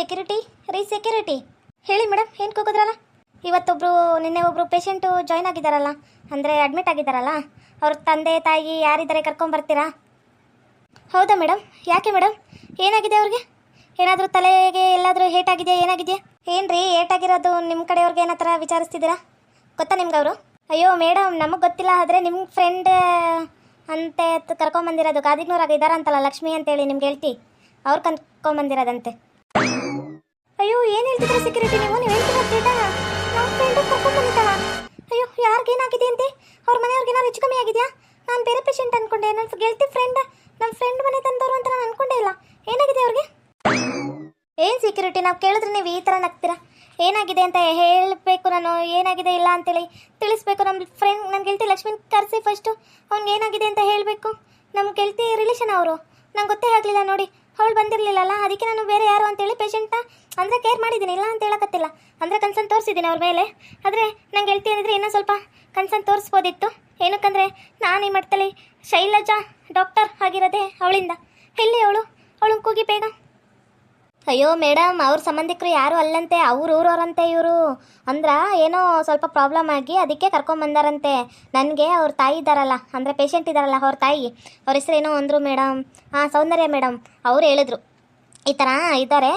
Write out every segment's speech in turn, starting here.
Security ರೀ security ಹೇಳಿ madam ಏನು ಕೂಗಿದ್ರಲ್ಲ? ಇವತ್ತೊಬ್ಬರು ನಿನ್ನೆ ಒಬ್ಬರು ಪೇಷಂಟು ಜಾಯ್ನ್ ಆಗಿದ್ದಾರಲ್ಲ ಅಂದರೆ ಅಡ್ಮಿಟ್ ಆಗಿದ್ದಾರಲ್ಲ ಅವ್ರ ತಂದೆ, ತಾಯಿ ಯಾರಿದ್ದಾರೆ ಕರ್ಕೊಂಬರ್ತೀರಾ? ಹೌದಾ ಮೇಡಮ್ ಯಾಕೆ ಮೇಡಮ್ ಏನಾಗಿದೆ ಅವ್ರಿಗೆ? ಏನಾದರೂ ತಲೆಗೆ ಎಲ್ಲಾದರೂ ಏಟಾಗಿದೆಯಾ ಏನಾಗಿದೆಯಾ? ಏನು ರೀ ಏಟಾಗಿರೋದು ನಿಮ್ಮ ಕಡೆಯವ್ರಿಗೆ ಏನೋ ಥರ ವಿಚಾರಿಸ್ತಿದ್ದೀರಾ? ಗೊತ್ತಾ ನಿಮ್ಗೆ ಅವರು? ಅಯ್ಯೋ ಮೇಡಮ್ ನಮಗೆ ಗೊತ್ತಿಲ್ಲ, ಆದರೆ ನಿಮ್ಮ ಫ್ರೆಂಡ್ ಅಂತೆ ಕರ್ಕೊಂಬಂದಿರೋದು, ಗಾದಿಗ್ನೂರಾಗ ಇದ್ದಾರಂತಲ್ಲ ಲಕ್ಷ್ಮಿ ಅಂತೇಳಿ ನಿಮ್ಗೆ ಹೇಳ್ತಿ. ಅವ್ರು ಕರ್ಕೊಂಬಂದಿರೋದಂತೆ. ಏನು ಹೇಳ್ತಿದ್ರೆ ಸೆಕ್ಯೂರಿಟಿ ನೀವು ನೀವು ಹೇಳ್ತಿರೋ ಡೇಟಾ ನಮ್ಮ ಫ್ರೆಂಡ್ ಅಯ್ಯೋ, ಯಾರಿಗೇನಾಗಿದೆ ಅಂತೆ? ಅವ್ರ ಮನೆಯವ್ರಿಗೆ ಏನಾದ್ರು ಹೆಚ್ಚು ಕಮ್ಮಿ ಆಗಿದೆಯಾ? ನಾನು ಬೇರೆ ಪೇಷಂಟ್ ಅನ್ಕೊಂಡೆ ನನ್ನ ಗೆಳತಿ ಫ್ರೆಂಡ್ ನಮ್ಮ ಫ್ರೆಂಡ್ ಮನೆ ತಂದವರು ಅಂತ ನಾನು ಅನ್ಕೊಂಡೇ ಇಲ್ಲ. ಏನಾಗಿದೆ ಅವ್ರಿಗೆ? ಏನು ಸೆಕ್ಯೂರಿಟಿ ನಾವು ಕೇಳಿದ್ರೆ ನೀವು ಈ ತರ ನಗ್ತೀರಾ? ಏನಾಗಿದೆ ಅಂತ ಹೇಳಬೇಕು ನಾನು. ಏನಾಗಿದೆ ಇಲ್ಲ ಅಂತೇಳಿ ತಿಳಿಸ್ಬೇಕು. ನಮ್ಮ ಫ್ರೆಂಡ್ ನನ್ನ ಗೆಳತಿ ಲಕ್ಷ್ಮಿ ಕರೆಸಿ ಫಸ್ಟು ಅವ್ನಿಗೆ ಏನಾಗಿದೆ ಅಂತ ಹೇಳಬೇಕು. ನಮ್ಮ ಗೆಳತಿ ರಿಲೇಷನ್ ಅವರು. ನಂಗೆ ಗೊತ್ತೇ ಆಗಲಿಲ್ಲ ನೋಡಿ. ಅವಳು ಬಂದಿರಲಿಲ್ಲಲ್ಲ? ಅದಕ್ಕೆ ನಾನು ಬೇರೆ ಯಾರು ಅಂತೇಳಿ ಪೇಷಂಟ್ನ ಅಂದರೆ ಕೇರ್ ಮಾಡಿದ್ದೀನಿ, ಇಲ್ಲ ಅಂತ ಹೇಳಕತ್ತಿಲ್ಲ. ಅಂದರೆ ಕನ್ಸನ್ ತೋರಿಸಿದ್ದೀನಿ ಅವ್ರ ಮೇಲೆ. ಆದರೆ ನಂಗೆ ಹೇಳ್ತೀನಿ ಅಂದರೆ ಇನ್ನೂ ಸ್ವಲ್ಪ ಕನ್ಸನ್ ತೋರಿಸ್ಬೋದಿತ್ತು. ಏನಕ್ಕಂದರೆ ನಾನು ಈ ಮಟ್ಟದಲ್ಲಿ ಶೈಲಜಾ ಡಾಕ್ಟರ್ ಆಗಿರೋದೇ ಅವಳಿಂದ. ಎಲ್ಲಿ ಅವಳು? ಅವಳು ಕೂಗಿ ಬೇಗ ಅಯ್ಯೋ ಮೇಡಮ್, ಅವ್ರ ಸಂಬಂಧಿಕರು ಯಾರು ಅಲ್ಲಂತೆ, ಅವ್ರ ಊರವ್ರಂತೆ ಇವರು. ಅಂದ್ರ ಏನೋ ಸ್ವಲ್ಪ ಪ್ರಾಬ್ಲಮ್ ಆಗಿ ಅದಕ್ಕೆ ಕರ್ಕೊಂಬಂದಾರಂತೆ ನನಗೆ ಅವ್ರ ತಾಯಿ ಇದ್ದಾರಲ್ಲ, ಅಂದರೆ ಪೇಷಂಟ್ ಇದ್ದಾರಲ್ಲ ಅವ್ರ ತಾಯಿ. ಅವ್ರ ಹೆಸರು ಏನೋ ಅಂದರು ಮೇಡಮ್. ಹಾಂ, ಸೌಂದರ್ಯ ಮೇಡಮ್, ಅವ್ರು ಹೇಳಿದ್ರು. ಈ ಥರ ಇದ್ದಾರೆ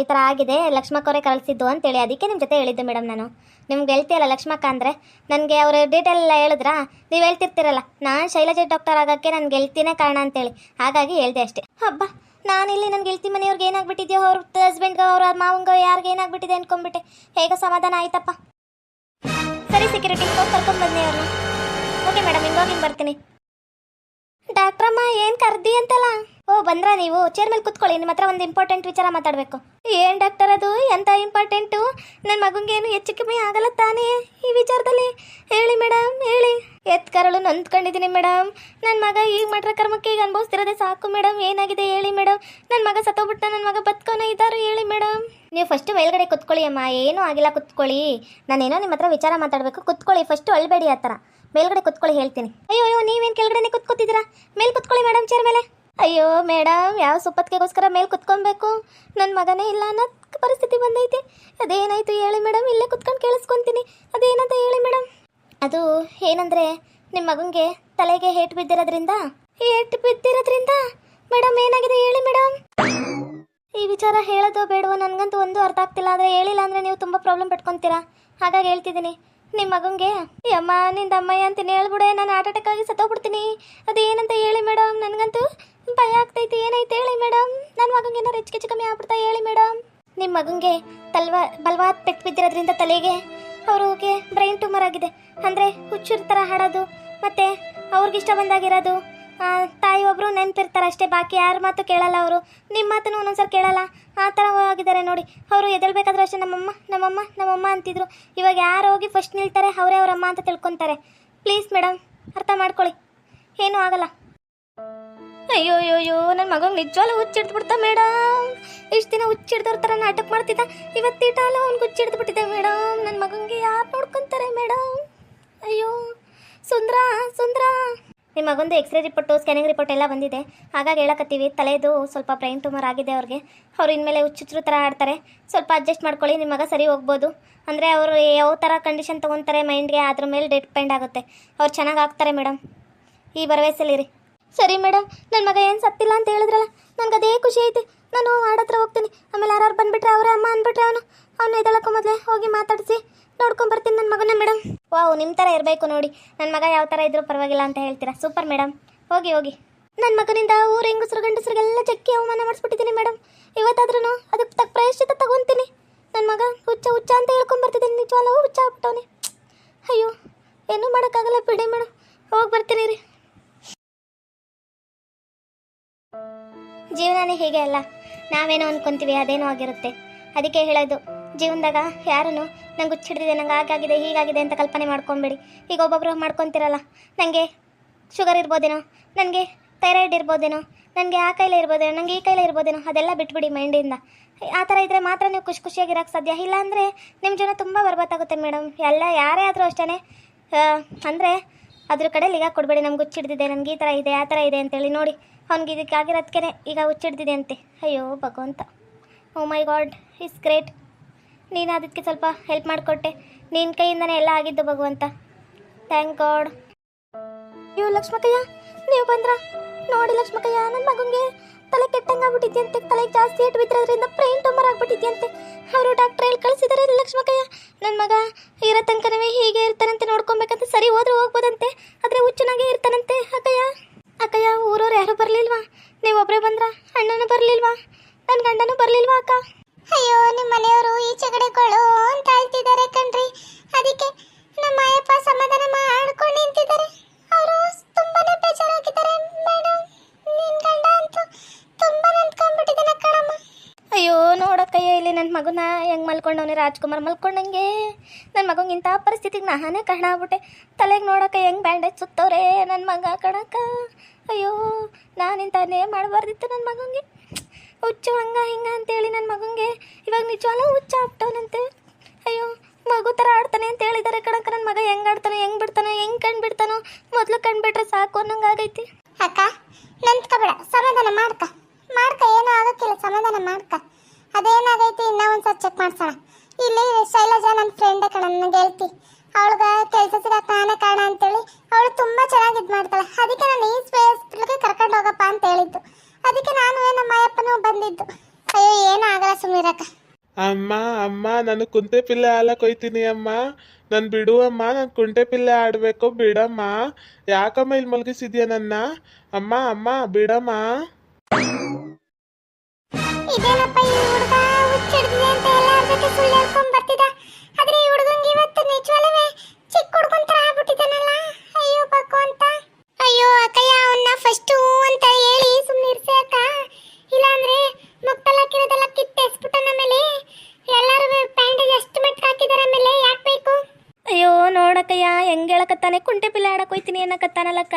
ಈ ಥರ ಆಗಿದೆ ಲಕ್ಷ್ಮಕ್ಕವರೇ ಕಳಿಸಿದ್ದು ಅಂತೇಳಿ. ಅದಕ್ಕೆ ನಿಮ್ಮ ಜೊತೆ ಹೇಳಿದ್ದೆ ಮೇಡಮ್ ನಾನು. ನಿಮ್ಗೆ ಹೇಳ್ತೀಯಲ್ಲ ಲಕ್ಷ್ಮಕ್ಕ ಅಂದರೆ? ನನಗೆ ಅವ್ರ ಡೀಟೇಲ್ ಎಲ್ಲ ಹೇಳಿದ್ರಾ? ನೀವು ಹೇಳ್ತಿರ್ತೀರಲ್ಲ, ನಾನು ಶೈಲಜಾ ಡಾಕ್ಟರ್ ಆಗೋಕ್ಕೆ ನನ್ನ ಗೆಲ್ತಿನೇ ಕಾರಣ ಅಂತೇಳಿ. ಹಾಗಾಗಿ ಹೇಳ್ದೆ ಅಷ್ಟೇ. ಹಬ್ಬ ನಾನಿಲ್ಲಿ ನನ್ನ ಗೆಳತಿ ಮನೆಯವ್ರಿಗೆ ಏನಾಗ್ಬಿಟ್ಟಿದ್ಯೋ, ಅವ್ರ ಹಸ್ಬೆಂಡ್ಗೆ ಅವ್ರ ಮಾವಂಗ, ಯಾರಿಗೆ ಏನಾಗ್ಬಿಟ್ಟಿದೆ ಅನ್ಕೊಂಡ್ಬಿಟ್ಟೆ. ಹೇಗ ಸಮಾಧಾನ ಆಯ್ತಪ್ಪ. ಸರಿ ಸೆಕ್ಯೂರಿಟಿ ಹೋಗಿ ಕರ್ಕೊಂಡು ಬನ್ನಿ ಅವರು ಓಕೆ ಮೇಡಮ್ ಹಿಂಗೋಗಿ ಬರ್ತೀನಿ. ಡಾಕ್ಟ್ರಮ್ಮ, ಏನು ಕರ್ದಿ ಅಂತಲ್ಲ? ಓ ಬಂದ್ರಾ ನೀವು? ಚೇರ್ ಮೇಲೆ ಕುತ್ಕೊಳ್ಳಿ ನಿಮ್ಮ ಹತ್ರ ಒಂದು ಇಂಪಾರ್ಟೆಂಟ್ ವಿಚಾರ ಮಾತಾಡಬೇಕು. ಏನು ಡಾಕ್ಟರ್ ಅದು? ಎಂತ ಇಂಪಾರ್ಟೆಂಟು ನನ್ನ ಮಗಂಗೆ ಏನು ಹೆಚ್ಚು ಕಮ್ಮಿ ಆಗಲ್ಲ ತಾನೇ ಈ ವಿಚಾರದಲ್ಲಿ. ಹೇಳಿ ಮೇಡಮ್ ಹೇಳಿ. ಎತ್ ಕರಳು ನೊಂದ್ಕೊಂಡಿದ್ದೀನಿ ಮೇಡಮ್ ನನ್ನ ಮಗ ಈಗ ಮಾಡ್ರ ಕರ್ಮಕ್ಕೆ ಈಗ ಅನುಭವಿಸ್ತಿರೋದೇ ಸಾಕು ಮೇಡಮ್ ಏನಾಗಿದೆ ಹೇಳಿ ಮೇಡಮ್ ನನ್ನ ಮಗ ಸತ್ತೋಗ್ಬಿಟ್ಟ ನನ್ನ ಮಗ ಬದುಕೋನ ಇದ್ದಾರೆ ಹೇಳಿ ಮೇಡಮ್ ನೀವು ಫಸ್ಟ್ ಮೇಲ್ಗಡೆ ಕುತ್ಕೊಳ್ಳಿ ಅಮ್ಮ. ಏನೂ ಆಗಿಲ್ಲ ಕುತ್ಕೊಳ್ಳಿ. ನಾನೇನೋ ನಿಮ್ಮ ಹತ್ರ ವಿಚಾರ ಮಾತಾಡಬೇಕು. ಕುತ್ಕೊಳ್ಳಿ ಫಸ್ಟು ಅಳ್ಬೇಡಿ ಆ ಥರ. ಮೇಲ್ಗಡೆ ಕುತ್ಕೊಳ್ಳಿ ಹೇಳ್ತೀನಿ. ಅಯ್ಯೋ ಅಯ್ಯೋ ನೀವೇನು ಕೆಳಗಡೆನೆ ಕುತ್ಕೋತಿದ್ದೀರಾ? ಮೇಲ್ ಕುತ್ಕೊಳ್ಳಿ ಮೇಡಮ್ ಚೇರ್ ಮೇಲೆ. ಅಯ್ಯೋ ಮೇಡಮ್, ಯಾವ ಸುಪ್ಪತ್ತಿಗೆಗೋಸ್ಕರ ಮೇಲೆ ಕುತ್ಕೊಬೇಕು? ನನ್ನ ಮಗನೇ ಇಲ್ಲ ಅನ್ನೋ ಪರಿಸ್ಥಿತಿ ಬಂದೈತಿ. ಅದೇನಾಯ್ತು ಹೇಳಿ ಮೇಡಮ್, ಇಲ್ಲೇ ಕುತ್ಕೊಂಡು ಕೇಳಿಸ್ಕೊಂತೀನಿ. ಅದೇನಂತ ಹೇಳಿ ಮೇಡಮ್? ಅದು ಏನಂದ್ರೆ ನಿಮ್ಮ ಮಗನಿಗೆ ತಲೆಗೆ ಹೇಟ್ ಬಿದ್ದಿರೋದ್ರಿಂದ? ಏಟು ಬಿದ್ದಿರೋದ್ರಿಂದ? ಮೇಡಮ್, ಏನಾಗಿದೆ ಹೇಳಿ ಮೇಡಮ್? ಈ ವಿಚಾರ ಹೇಳೋದು ಬೇಡವೋ ನನಗಂತೂ ಒಂದು ಅರ್ಥ ಆಗ್ತಿಲ್ಲ, ಆದರೆ ಹೇಳಿಲ್ಲ ಅಂದರೆ ನೀವು ತುಂಬ ಪ್ರಾಬ್ಲಮ್ ಪಟ್ಕೊತೀರಾ? ಹಾಗಾಗಿ ಹೇಳ್ತಿದ್ದೀನಿ. ನಿಮ್ಮ ಮಗಂಗೆ ಯಮ್ಮ ನಿಂದ ಅಮ್ಮಯ್ಯ ಅಂತೀನಿ ಹೇಳ್ಬಿಡೆ, ನಾನು ಹಾರ್ಟ್ ಅಟ್ಯಾಕ್ ಆಗಿ ಸತ್ತೋಗ್ಬಿಡ್ತೀನಿ. ಅದೇನಂತ ಹೇಳಿ ಮೇಡಮ್ ನನಗಂತೂ ಭಯ ಆಗ್ತೈತಿ ಏನೈತೆ ಹೇಳಿ ಮೇಡಮ್ ನನ್ನ ಮಗಂಗೆ ಏನಾರು ಹೆಚ್ಚು ಕಮ್ಮಿ ಆಗ್ಬಿಡ್ತಾ ಹೇಳಿ ಮೇಡಮ್ ನಿಮ್ಮ ಮಗಂಗೆ ತಲ್ವಾ ಬಲವಾದ ಪೆಟ್ಟು ಬಿದ್ದಿರೋದ್ರಿಂದ ತಲೆಗೆ ಅವ್ರಿಗೆ ಬ್ರೈನ್ ಟ್ಯೂಮರ್ ಆಗಿದೆ. ಅಂದರೆ ಹುಚ್ಚುರ್ ಥರ ಹಾಡೋದು, ಮತ್ತು ಅವ್ರಿಗಿಷ್ಟ ಬಂದಾಗಿರೋದು. ತಾಯಿ ಒಬ್ಬರು ನೆನ್ಪಿರ್ತಾರೆ ಅಷ್ಟೇ, ಬಾಕಿ ಯಾರ ಮಾತು ಕೇಳಲ್ಲ ಅವರು. ನಿಮ್ಮ ಮಾತನ್ನು ಸಲ ಕೇಳಲ್ಲ. ಆ ಥರ ಹೋಗಿದ್ದಾರೆ ನೋಡಿ. ಅವರು ಎದ್ದೇಳ್ಬೇಕಾದ್ರೂ ಅಷ್ಟೇ, ನಮ್ಮಮ್ಮ ನಮ್ಮಮ್ಮ ನಮ್ಮಮ್ಮ ಅಂತಿದ್ರು. ಇವಾಗ ಯಾರು ಹೋಗಿ ಫಸ್ಟ್ ನಿಲ್ತಾರೆ, ಅವರೇ ಅವರಮ್ಮ ಅಂತ ತಿಳ್ಕೊತಾರೆ. ಪ್ಲೀಸ್ ಮೇಡಮ್ ಅರ್ಥ ಮಾಡ್ಕೊಳ್ಳಿ. ಏನೂ ಆಗಲ್ಲ. ಅಯ್ಯೋ ಅಯ್ಯೋ ನನ್ನ ಮಗಂಗೆ ನಿಜವಾಗ್ಲೂ ಹುಚ್ಚಿಡ್ದ್ಬಿಡ್ತಾ ಮೇಡಮ್ ಇಷ್ಟು ದಿನ ಹುಚ್ಚಿಡ್ದವ್ರ ಥರ ನಾಟಕ ಮಾಡ್ತಿದ್ದ ಇವತ್ತಿಟಾಲ ಅವ್ನಿಗೆ ಹುಚ್ಚಿಡ್ದು ಬಿಟ್ಟಿದೆ ಮೇಡಮ್ ನನ್ನ ಮಗಂಗೆ ಯಾರು ನೋಡ್ಕೊತಾರೆ ಮೇಡಮ್ ಅಯ್ಯೋ, ಸುಂದ್ರ ಸುಂದ್ರ. ನಿಮ್ಮ ಮಗಂದು ಎಕ್ಸ್ರೇ ರಿಪೋರ್ಟು ಸ್ಕ್ಯಾನಿಂಗ್ ರಿಪೋರ್ಟ್ ಎಲ್ಲ ಬಂದಿದೆ. ಹಾಗಾಗಿ ಹೇಳಕತ್ತೀವಿ, ತಲೆದು ಸ್ವಲ್ಪ ಬ್ರೈನ್ ಟ್ಯೂಮರ್ ಆಗಿದೆ ಅವ್ರಿಗೆ. ಅವ್ರು ಇನ್ಮೇಲೆ ಹುಚ್ಚುಚ್ಚರು ಥರ ಆಡ್ತಾರೆ. ಸ್ವಲ್ಪ ಅಡ್ಜಸ್ಟ್ ಮಾಡ್ಕೊಳ್ಳಿ ನಿಮ್ಮ ಮಗ ಸರಿ ಹೋಗ್ಬೋದು. ಅಂದರೆ ಅವರು ಯಾವ ಥರ ಕಂಡೀಷನ್ ತೊಗೊತಾರೆ ಮೈಂಡ್ಗೆ ಅದ್ರ ಮೇಲೆ ಡಿಪೆಂಡ್ ಆಗುತ್ತೆ. ಅವ್ರು ಚೆನ್ನಾಗಿ ಆಗ್ತಾರೆ ಮೇಡಮ್ ಈ ಭರವಸೆಲಿರಿ ಸರಿ ಮೇಡಮ್ ನನ್ನ ಮಗ ಏನು ಸತ್ತಿಲ್ಲ ಅಂತ ಹೇಳಿದ್ರಲ್ಲ? ನನಗೆ ಅದೇ ಖುಷಿ ಐತೆ. ನಾನು ಆಡತ್ರ ಹೋಗ್ತೀನಿ. ಆಮೇಲೆ ಯಾರು ಬಂದುಬಿಟ್ರೆ ಅವರೇ, ಅಮ್ಮ ಅಂದ್ಬಿಟ್ರೆ ಅವನು. ಅವನು ಎದಳಕ್ಕೂ ಮೊದಲೇ ಹೋಗಿ ಮಾತಾಡಿಸಿ. ನೋಡ್ಕೊಂಡ್ ಬರ್ತೀನಿ ನನ್ನ ಮಗನ ಮೇಡಮ್ ವಾವ್ ನಿಮ್ಮ ಥರ ಇರಬೇಕು ನೋಡಿ. ನನ್ನ ಮಗ ಯಾವ ಥರ ಇದ್ರೂ ಪರವಾಗಿಲ್ಲ ಅಂತ ಹೇಳ್ತೀರಾ? ಸೂಪರ್ ಮೇಡಮ್ ಹೋಗಿ ಹೋಗಿ. ನನ್ನ ಮಗನಿಂದ ಊರ ಹೆಂಗಸರು, ಗಂಡಸರಿಗೆಲ್ಲ ಚಕ್ಕಿ ಅವಮಾನ ಮಾಡಿಸ್ಬಿಟ್ಟಿದ್ದೀನಿ ಮೇಡಮ್ ಇವತ್ತಾದ್ರೂ ಅದಕ್ಕೆ ತಕ್ಕ ಪ್ರಾಯಶ್ಚಿತ ತಗೊಂತೀನಿ. ನನ್ನ ಮಗ ಹುಚ್ಚ ಹುಚ್ಚ ಅಂತ ಹೇಳ್ಕೊಂಡ್ ಬರ್ತಿದ್ದೀನಿ ನಿಜವಾಗ್ಲೂ ಹುಚ್ಚ ಆಗ್ಬಿಟ್ಟವನೆ. ಅಯ್ಯೋ, ಏನೂ ಮಾಡೋಕ್ಕಾಗಲ್ಲ, ಬಿಡಿ ಮೇಡಮ್ ಹೋಗಿ ಬರ್ತೀನಿ ರೀ. ಜೀವನನೇ ಹೀಗೆ ಅಲ್ಲ. ನಾವೇನೋ ಅನ್ಕೊಂತೀವಿ, ಅದೇನೋ ಆಗಿರುತ್ತೆ. ಅದಕ್ಕೆ ಹೇಳೋದು ಜೀವನದಾಗ ಯಾರನ್ನು ನಂಗೆ ಹುಚ್ಚಿಡ್ದಿದೆ ನಂಗೆ ಹಾಗಾಗಿದೆ, ಹೀಗಾಗಿದೆ ಅಂತ ಕಲ್ಪನೆ ಮಾಡ್ಕೊಬೇಡಿ. ಈಗ ಒಬ್ಬೊಬ್ರು ಮಾಡ್ಕೊತಿರಲ್ಲ ನನಗೆ ಶುಗರ್ ಇರ್ಬೋದೇನೋ ನನಗೆ ಥೈರಾಯ್ಡ್ ಇರ್ಬೋದೇನೋ ನನಗೆ ಆ ಕೈಲೇ ಇರ್ಬೋದೇನೋ ನನಗೆ ಈ ಕೈಲೇ ಇರ್ಬೋದೇನೋ, ಅದೆಲ್ಲ ಬಿಟ್ಬಿಡಿ ಮೈಂಡಿಂದ ಆ ಥರ ಇದ್ದರೆ ಮಾತ್ರ ನೀವು ಖುಷಿ ಖುಷಿಯಾಗಿರೋಕ್ಕೆ ಸಾಧ್ಯ. ಇಲ್ಲ ಅಂದರೆ ನಿಮ್ಮ ಜನ ತುಂಬ ಬರ್ಬತ್ತಾಗುತ್ತೆ ಮೇಡಮ್ ಎಲ್ಲ ಯಾರೇ ಆದರೂ ಅಷ್ಟೇ ಅಂದರೆ ಅದ್ರ ಕಡೆ ಈಗ ಕೊಡಬೇಡಿ. ನಮ್ಗೆ ಹುಚ್ಚಿಡ್ದಿದೆ ನನಗೆ ಈ ಥರ ಇದೆ, ಆ ಥರ ಇದೆ ಅಂತೇಳಿ ನೋಡಿ. ಅವ್ನಿಗೆ ಇದಕ್ಕೆ ಆಗಿರೋದಕ್ಕೆ ಈಗ ಹುಚ್ಚಿಡ್ದಿದೆ ಅಂತೆ. ಅಯ್ಯೋ ಭಗವಂತ. Oh my god is great ನೀನು ಅದಕ್ಕೆ ಸ್ವಲ್ಪ ಹೆಲ್ಪ್ ಮಾಡಿಕೊಟ್ಟೆ. ನಿನ್ನ ಕೈಯಿಂದನೇ ಎಲ್ಲ ಆಗಿದ್ದು ಭಗವಂತ. ಥ್ಯಾಂಕ್ ಗಾಡ್ ಅಯ್ಯೋ ಲಕ್ಷ್ಮಕಯ್ಯ, ನೀವು ಬಂದ್ರ? ನೋಡಿ ಲಕ್ಷ್ಮಕಯ್ಯ ನನ್ನ ಮಗಂಗೆ ತಲೆ ಕೆಟ್ಟಂಗಾಗ್ಬಿಟ್ಟಿದ್ಯಂತೆ ತಲೆ ಜಾಸ್ತಿ ಏಟು ಬಿದ್ದಿರೋದ್ರಿಂದ ಬ್ರೈನ್ ಟ್ಯೂಮರ್ ಆಗ್ಬಿಟ್ಟಿದ್ಯಂತೆ. ಅವರು ಡಾಕ್ಟ್ರ್ ಹೇಳಿ ಕಳಿಸಿದಾರೆ ಲಕ್ಷ್ಮಕಯ್ಯ. ನನ್ನ ಮಗ ಇರೋ ತನಕನವೇ ಹೀಗೆ ಇರ್ತಾನಂತೆ ನೋಡ್ಕೊಬೇಕಂತ ಸರಿ ಹೋದ್ರೆ ಹೋಗ್ಬೋದಂತೆ. ಆದರೆ ಹುಚ್ಚನಾಗೆ ಇರ್ತಾನಂತೆ, ಅಕ್ಕಯ್ಯ. ಅಕ್ಕಯ್ಯ, ಊರವ್ರು ಯಾರು ಬರಲಿಲ್ವಾ? ನೀವು ಒಬ್ಬರೇ ಬಂದ್ರ? ಅಣ್ಣನೂ ಬರಲಿಲ್ವಾ? ನನ್ನ ಗಂಡನೂ ಬರಲಿಲ್ವಾ, ಅಕ್ಕ? ಅಯ್ಯೋ ನಿಮ್ಮ ಮನೆಯವರು ಈ ಈಚೆಗಡೆಗಳು ಅಂತ ಹೇಳ್ತಿದ್ದಾರೆ ಕಣ್ರಿ. ಅದಕ್ಕೆ ನಮ್ಮ ಅಯ್ಯಪ್ಪ ಸಮಾಧಾನ ಮಾಡ್ಕೊಂಡು ನಿಂತಿದ್ದಾರೆ. ಅವರು ತುಂಬಾನೇ ಬೇಜಾರಾಗಿದ್ದಾರೆ ಮೇಡಮ್ ನಿನ್ ಗಂಡ ತುಂಬಾ ನಂದ್ಕೊಂಡ್ಬಿಟ್ಟಿದ್ದಾನೆ ಕಣಮ್ಮ. ಅಯ್ಯೋ, ನೋಡಕ್ಕಯ್ಯ, ಇಲ್ಲಿ ನನ್ನ ಮಗುನ ಹೆಂಗ್ ಮಲ್ಕೊಂಡವನೇ? ರಾಜ್ಕುಮಾರ್ ಮಲ್ಕೊಂಡಂಗೆ. ನನ್ನ ಮಗಂಗೆ ಇಂಥ ಪರಿಸ್ಥಿತಿಗೆ ನಾನೇ ಕಣ ಆಗ್ಬಿಟ್ಟೆ. ತಲೆಗೆ ನೋಡಕ್ಕ ಹೆಂಗ್ ಬ್ಯಾಂಡೇಜ್ ಸುತ್ತವ್ರೆ ನನ್ನ ಮಗ ಕಣಕ್ಕ. ಅಯ್ಯೋ, ನಾನಿಂತಾನೇ ಮಾಡಬಾರ್ದಿತ್ತು ನನ್ನ ಮಗಂಗೆ. ಹುಚ್ಚು, ಹಂಗ, ಹಿಂಗ ಅಂತೇಳಿ ನನ್ನ ಮಗನಿಗೆ ಇವಾಗ ನಿಜವಾಗ್ಲೂ ಹುಚ್ಚ ಆಗ್ತವನಂತೆ. ಅಯ್ಯೋ, ಮಗು ಥರ ಆಡ್ತಾನೆ ಅಂತ ಹೇಳಿದ್ದಾರೆ ಕಣಕ್ಕ. ನನ್ನ ಮಗ ಹೆಂಗ್ ಆಡ್ತಾನೆ, ಹೆಂಗ್ ಬಿಡ್ತಾನೆ, ಹೆಂಗ್ ಕಂಡು ಬಿಡ್ತಾನೋ, ಮೊದಲು ಕಂಡುಬಿಟ್ರೆ ಸಾಕು ಅನ್ನಂಗೆ ಆಗೈತಿ. ಅಕ್ಕ ನಂತ್ಕೋಬೇಡ ಸಮಾಧಾನ ಮಾಡ್ಕ. ಮಾಡ್ಕ, ಏನೂ ಆಗೋಕ್ಕಿಲ್ಲ, ಸಮಾಧಾನ ಮಾಡ್ಕ. ಅದೇನಾಗೈತಿ, ಇನ್ನ ಒಂದ್ಸಲ ಚೆಕ್ ಮಾಡ್ಸೋಣ. ಇಲ್ಲಿ ಶೈಲಜಾ ನನ್ನ ಫ್ರೆಂಡ್ ಕಣ ನನ್ನ ಗೆಳತಿ ಅವಳಗ ಕೆಲಸ ನಾನೇ ಕಾರಣ ಅಂತೇಳಿ. ಅವಳು ತುಂಬ ಚೆನ್ನಾಗಿ ಇದು ಮಾಡ್ತಾಳೆ. ಅದಕ್ಕೆ ನಾನು ಈ ಸ್ಪೇಸ್ ಕರ್ಕೊಂಡು ಹೋಗಪ್ಪ ಅಂತ ಹೇಳಿದ್ದು. ಅದಕ್ಕೆ ನಾನು ನಮ್ಮ ಅಯ್ಯಪ್ಪನೂ ಬಂದಿದ್ದು. ಅಯ್ಯೋ ಏನೂ ಆಗಲ್ಲ ಸುಮ್ಮನಿರಕ್ಕ ಅಮ್ಮ ಅಮ್ಮ ನಾನು ಕುಂಟೆ ಪಿಲ್ಲೆ ಹಾಲಕ್ಕೆ ಹೋಯ್ತೀನಿ ಅಮ್ಮ. ನಾನು ಬಿಡು ಅಮ್ಮ ನಾನು ಕುಂಟೆ ಪಿಲ್ಲೆ ಆಡಬೇಕು ಬಿಡಮ್ಮ. ಯಾಕಮ್ಮ ಇಲ್ಲಿ ಮಲಗಿಸಿದ್ಯಾ ನನ್ನ? ಅಮ್ಮ ಅಮ್ಮ ಬಿಡಮ್ಮ. ಇದೇನಪ್ಪ ಈ ಹುಡುಗ ಹುಚ್ಚಿಡ್ದಿದೆ ಅಂತ ಎಲ್ಲಾರ ಜೊತೆ ಸುಳ್ಳು ಹೇಳ್ಕೊಂಡ್ ಬರ್ತಿದ್ದ? ಆದ್ರೆ ಈ ಕುಂಟೆ ಪಿಲ್ಲೆ ಆಡಕ್ಕೆ ಹೋಯ್ತೀನಿ ಅನ್ನಕತ್ತಾನಲ್ಲಕ್ಕ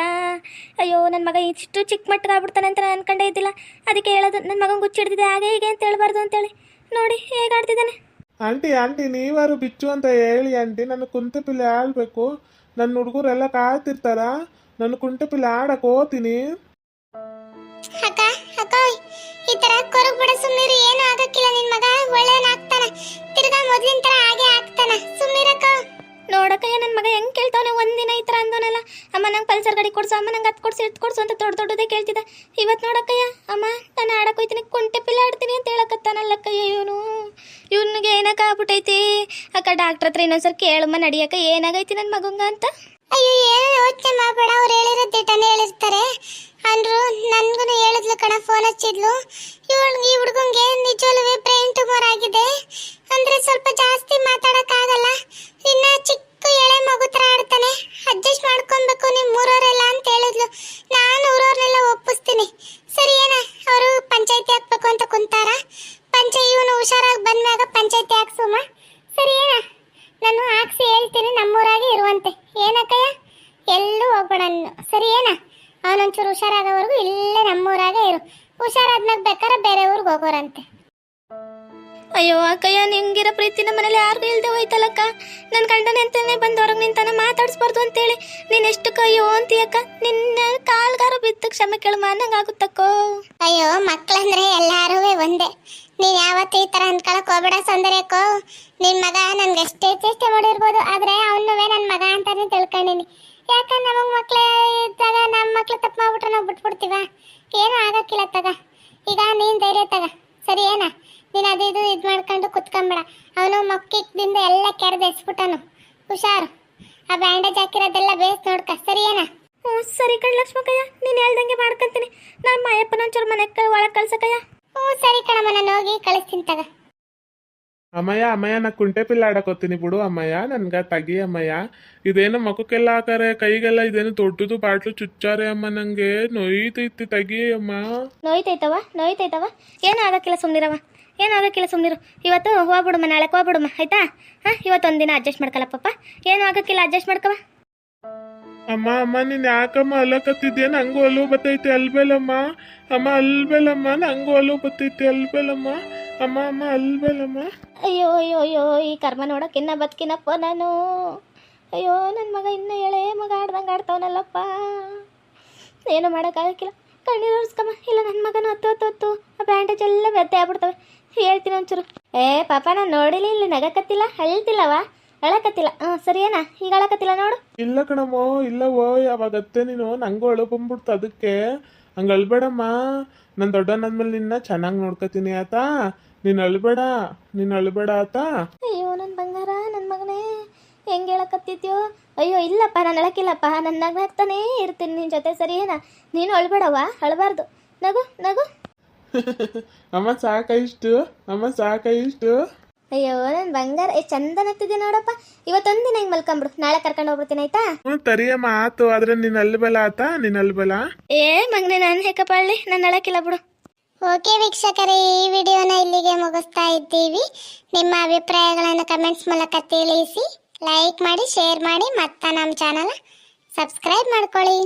ಅಯ್ಯೋ ನನ್ನ ಮಗ ಇಷ್ಟು ಚಿಕ್ಕ ಮಟ್ಟಿಗೆ ಆಗ್ಬಿಡ್ತಾನೆ ಅಂತ ನಾನು ಅನ್ಕೊಂಡೇ ಇದ್ದಿಲ್ಲ. ಅದಕ್ಕೆ ಹೇಳೋದು ನನ್ನ ಮಗನ ಗುಚ್ಚಿಡ್ತಿದ್ದೆ ಹಾಗೆ ಹೀಗೆ ಅಂತ ಹೇಳ್ಬಾರ್ದು ಅಂತೇಳಿ. ನೋಡಿ ಹೇಗೆ ಆಡ್ತಿದ್ದಾನೆ. ಆಂಟಿ ಆಂಟಿ ನೀವಾರು ಬಿಚ್ಚು ಅಂತ ಹೇಳಿ ಆಂಟಿ ನನ್ನ ಕುಂಟೆ ಪಿಲ್ಲೆ ಆಡಬೇಕು. ನನ್ನ ಹುಡುಗರೆಲ್ಲ ಕಾಯ್ತಿರ್ತಾರ? ನಾನು ಕುಂಟೆ ಪಿಲ್ಲೆ ಆಡಕ್ಕೆ ಹೋಗ್ತೀನಿ. ಅಕ್ಕ ಅಕ್ಕ ಈ ತರ ಕೊರಗ್ ಬಿಡ ಸುಮ್ಮನಿರು ಏನು ಆಗಕ್ಕಿಲ್ಲ. ನಿನ್ ಮಗ ತಿರ್ಗಾ ಮೊದ್ಲಿನ ತರ ಹಾಗೆ ಆಗ್ತಾನ. ಸುಮ್ಮನಿರಕ್ಕ ನೋಡಕ್ಕಯ್ಯ ನನ್ನ ಮಗ ಒಂದಿನ ಈ ಥರ ಅಂದೋನಲ್ಲ ಅಮ್ಮ, ನಂಗೆ ಪಲ್ಸರ್ ಗಾಡಿ ಕೊಡ್ಸು, ಅಮ್ಮ ನಂಗೆ ಅದು ಕೊಡ್ಸು ಇದು ಕೊಡ್ಸು ಅಂತ ದೊಡ್ಡ ದೊಡ್ಡದೇ ಕೇಳ್ತಿದ್ದ. ಇವತ್ತು ನೋಡಕ್ಕಯ್ಯ, ಅಮ್ಮ ನಾನು ಆಡಕ್ಕೆ ಹೋಯ್ತೀನಿ ಕುಂಟೆ ಪಿಲ್ಲೆ ಆಡ್ತೀನಿ ಅಂತ ಹೇಳಕತ್ತಾನಲ್ಲಕ್ಕಯ್ಯ ಇವನು. ಇವನಿಗೆ ಏನಕ್ಕ ಆಗ್ಬಿಟ್ಟೈತಿ ಅಕ್ಕ ಡಾಕ್ಟ್ರ್ ಹತ್ರ ಇನ್ನೊಂದ್ಸರಿ ಕೇಳಮ್ಮ, ನಡಿಯಕ್ಕ, ಏನಾಗೈತಿ ನನ್ನ ಮಗಂಗ ಅಂತ? ಅಯ್ಯೋ, ಏನು ಯೋಚನೆ ಮಾಡಬೇಡ, ಅವ್ರು ಹೇಳಿರೋ ದಿಟ್ಟನೇ ಹೇಳಿರ್ತಾರೆ. ಅಂದ್ರು ನನ್ಗೂ ಹೇಳಿದ್ಲು ಕಣ ಫೋನ್ ಹಚ್ಚಿದ್ಲು. ಇವಳು ಈ ಹುಡುಗಂಗೆ ನಿಜವಲ್ಲವೇ ಬ್ರೈನ್ ಟ್ಯೂಮರ್ ಆಗಿದೆ. ಅಂದ್ರೆ ಸ್ವಲ್ಪ ಜಾಸ್ತಿ ಮಾತಾಡಕ್ಕಾಗಲ್ಲ. ಅಡ್ಜಸ್ಟ್ ಮಾಡ್ಕೊಬೇಕು ನಿಮ್ ಮೂರರೆಲ್ಲ ಅಂತ ಹೇಳಿದ್ಲು. ಇಲ್ದೆ ಹೋಯ್ತಲ್ಲಕ್ಕ? ನನ್ನ ಗಂಡನ ಅಂತಾನೆ ಬಂದು ಹೊರಗೆ ನಿಂತಾನ ಮಾತಾಡಿಸ್ಬಾರ್ದು ಅಂತೇಳಿ. ನೀನು ಎಷ್ಟು ಕೈಯೋ ಅಂತೀಯಕ್ಕ? ನಿನ್ನ ಕಾಲ್ಗಾರ ಬಿದ್ದು ಕ್ಷಮೆ ಕೇಳಮ್ಮ ಅನ್ನಂಗಾಗುತ್ತಕ್ಕೋ ಅಯ್ಯೋ, ಮಕ್ಳಂದ್ರೆ ಎಲ್ಲಾರೂ ಒಂದೇ. ನೀನ್ ಯಾವತ್ತ ಈ ತರ ಅನ್ಕೊಳಕ್ ಹೋಗ್ಬೇಡ ಸೌಂದರ್ಯಕ್ಕೋ ನಿನ್ ಮಗ ನನ್ಗೆ ಎಷ್ಟೇ ಚೇಷ್ಟೆ ಮಾಡಿರ್ಬೋದು, ಆದ್ರೆ ಅವನುವೇ ನನ್ ಮಗ ಅಂತಾನೆ ತಿಳ್ಕೊಂಡಿನಿ. ಯಾಕಂದ್ರೆ ನಮಗ್ ಮಕ್ಳೇ ಇದ್ದಾಗ ನಮ್ಮ ಮಕ್ಳು ತಪ್ಪು ಮಾಡ್ಬಿಟ್ರೆ ನಾವು ಬಿಟ್ಬಿಡ್ತೀವ? ಏನೂ ಆಗಕ್ಕಿಲ್ಲ ತಗ. ಈಗ ನೀನ್ ಧೈರ್ಯ ತಗ. ಸರಿ ಏನ ನೀನ್ ಅದು ಇದು ಇದ್ ಮಾಡ್ಕೊಂಡು ಕುತ್ಕೊಂಬೇಡ. ಅವನು ಮಕ್ಕಿದಿಂದ ಎಲ್ಲ ಕೆರೆದು ಎಸ್ಬಿಟ್ಟನು. ಹುಷಾರು. ಆ ಬ್ಯಾಂಡೇಜ್ ಹಾಕಿರೋದೆಲ್ಲ ಬೇಸ್ ನೋಡ್ಕ. ಸರಿ ಏನ ಹ್ಞೂ ಸರಿ ಕಣ ಲಕ್ಷ್ಮಕ್ಕಯ್ಯ ನೀನು ಹೇಳ್ದಂಗೆ ಮಾಡ್ಕೊಂತೀನಿ. ನಾನು ಮಾಯಪ್ಪನ ಒಂಚೂರು ಮನೆಗೆ ಒಳಗೆ ಕಳ್ಸಕಯ್ಯ. ಹ್ಞೂ ಸರಿ ಕಣಮ್ಮ ನಾನು ಹೋಗಿ ಕಳಿಸ್ತೀನಿ ತಗ. ಅಮ್ಮಯ್ಯ ಅಮ್ಮಯ್ಯ ನಾ ಕುಂಟೆ ಪಿಲ್ಲ ಆಡಕೋತೀನಿ ಹೋಗ್ತೀನಿ ಬಿಡು ಅಮ್ಮಯ್ಯ. ನನ್ಗ ತಗಿ ಅಮ್ಮಯ್ಯ. ಇದೇನು ಮಕ್ಕಕ್ಕೆಲ್ಲ ಹಾಕಾರೆ ಕೈಗೆಲ್ಲ ಇದೇನು ದೊಡ್ಡದು ಬಾಟ್ಲು ಚುಚ್ಚಾರೆ ಅಮ್ಮ ನಂಗೆ. ನೋಯ್ತೈತಿ ತಗಿ ಅಮ್ಮ. ನೋಯ್ತೈತವ ನೋಯ್ತೈತವ ಏನೂ ಆಗಕ್ಕಿಲ್ಲ ಸುಮ್ಮನಿರವ ಏನೂ ಆಗಕ್ಕಿಲ್ಲ ಸುಮ್ಮನಿರು ಇವತ್ತು ಹೋಗ್ಬಿಡುಮ್ಮ ನಾಳೆ ಹೋಗ್ಬಿಡುಮ್ಮ ಆಯ್ತಾ? ಹಾಂ ಇವತ್ತೊಂದು ದಿನ ಅಡ್ಜಸ್ಟ್ ಮಾಡಕಲ್ಲಪ್ಪ ಏನು ಆಗಕ್ಕಿಲ್ಲ ಅಡ್ಜಸ್ಟ್ ಮಾಡ್ಕವ. ಅಮ್ಮ ಅಮ್ಮ ನೀನ್ ಯಾಕಮ್ಮ ಅಲಕತ್ತಿದ್ದೆ ನಂಗೂ ಅಲ್ಲೂ ಬತ್ತೈತೆ ಅಲ್ಬೇಲಮ್ಮ. ಅಮ್ಮ ಅಲ್ಬೇಲಮ್ಮ ನಂಗೂ ಅಲ್ಲೂ ಬತ್ತೈತೆ ಅಲ್ಬೇಲಮ್ಮ. ಅಮ್ಮ ಅಮ್ಮ ಅಲ್ಬೇಲಮ್ಮ. ಅಯ್ಯೋ ಅಯ್ಯೋ ಅಯ್ಯೋ ಈ ಕರ್ಮ ನೋಡಕ್ಕೆ ಇನ್ನ ಬದುಕಿನಪ್ಪ ನಾನು. ಅಯ್ಯೋ ನನ್ನ ಮಗ ಇನ್ನೂ ಎಳೆ ಮಗ ಆಡ್ದಂಗೆ ಆಡ್ತಾವನಲ್ಲಪ್ಪ. ಏನು ಮಾಡೋಕ್ಕಾಗಕ್ಕಿಲ್ಲ. ಕಣ್ಣೀರು ಒರೆಸ್ಕಮ್ಮ. ಇಲ್ಲ ನನ್ನ ಮಗನ ಹತ್ತು ಹತ್ತು ಹತ್ತು ಆ ಬ್ಯಾಂಡೇಜ್ ಎಲ್ಲ ಬೆತ್ತೆ ಆಗ್ಬಿಡ್ತವೆ. ಹೇಳ್ತೀನಿ ಒಂಚೂರು. ಏ ಪಾಪ ನಾನು ನೋಡಿಲಿ ಇಲ್ಲಿ ನಗಕತ್ತಿಲ್ಲ ಅಳ್ತಿಲ್ಲವ? ಅಳಕತ್ತಿಲ್ಲ. ಹ್ಞೂ ಸರಿಯೇನಾ ಈಗ ಅಳಕತ್ತಿಲ್ಲ ನೋಡು. ಇಲ್ಲ ಕಣಮ್ಮ ಇಲ್ಲವೋ ಯಾವಾಗತ್ತೆ ನೀನು? ನಂಗೂ ಅಳು ಬಂದ್ಬಿಡ್ತು ಅದಕ್ಕೆ. ಹಂಗ ಅಳ್ಬೇಡಮ್ಮ. ನಾನು ದೊಡ್ಡವನಾದ್ಮೇಲೆ ನಿನ್ನ ಚೆನ್ನಾಗಿ ನೋಡ್ಕೊತೀನಿ ಆತಾ. ನೀನು ಅಳ್ಬೇಡ ನೀನು ಅಳ್ಬೇಡ ಆತಾ. ಅಯ್ಯೋ ನನ್ನ ಬಂಗಾರ ನನ್ನ ಮಗನೇ. ಹೆಂಗೆ ಹೇಳಕತ್ತಿದ್ಯೋ? ಅಯ್ಯೋ ಇಲ್ಲಪ್ಪ ನಾನು ಅಳಕಿಲ್ಲಪ್ಪ. ನನ್ನ ನಗ್ನಾಗ್ತಾನೇ ಇರ್ತೀನಿ ನಿನ್ನ ಜೊತೆ ಸರಿಯೇನಾ? ನೀನು ಅಳ್ಬೇಡವ್ವ ಅಳಬಾರ್ದು. ನಗು ನಗು. ಅಮ್ಮ ಸಾಕ ಇಷ್ಟು ಅಮ್ಮ ಸಾಕ ಇಷ್ಟು ಅಯ್ಯೋ ನನ್ನ ಬಂಗಾರ ಎಷ್ಟು ಚಂದ ನಗ್ತಿದ್ದೆ ನೋಡಪ್ಪ. ಇವತ್ತೊಂದು ದಿನ ಹಿಂಗೆ ಮಲ್ಕೊಂಬಿಡು. ನಾಳೆ ಕರ್ಕೊಂಡು ಹೋಗ್ಬಿಡ್ತೀನಿ ಆಯ್ತಾ? ಹ್ಞೂ ತರಿಯಮ್ಮ ಆತು. ಆದ್ರೆ ನೀನು ಬಲ ಆತಾ? ನೀನ್ ಅಲ್ಲಿ ಬಲ? ಏ ಮಗನೇ ನಾನು ಹೇಕಪ್ಪ ನಾನು ಅಳಕಿಲ್ಲ ಬಿಡು. ಓಕೆ ವೀಕ್ಷಕರೇ ಈ ವಿಡಿಯೋನ ಇಲ್ಲಿಗೆ ಮುಗಿಸ್ತಾ ಇದ್ದೀವಿ. ನಿಮ್ಮ ಅಭಿಪ್ರಾಯಗಳನ್ನು ಕಮೆಂಟ್ಸ್ ಮೂಲಕ ತಿಳಿಸಿ ಲೈಕ್ ಮಾಡಿ ಶೇರ್ ಮಾಡಿ ಮತ್ತೆ ನಮ್ಮ ಚಾನಲ್ ಸಬ್ಸ್ಕ್ರೈಬ್ ಮಾಡ್ಕೊಳ್ಳಿ.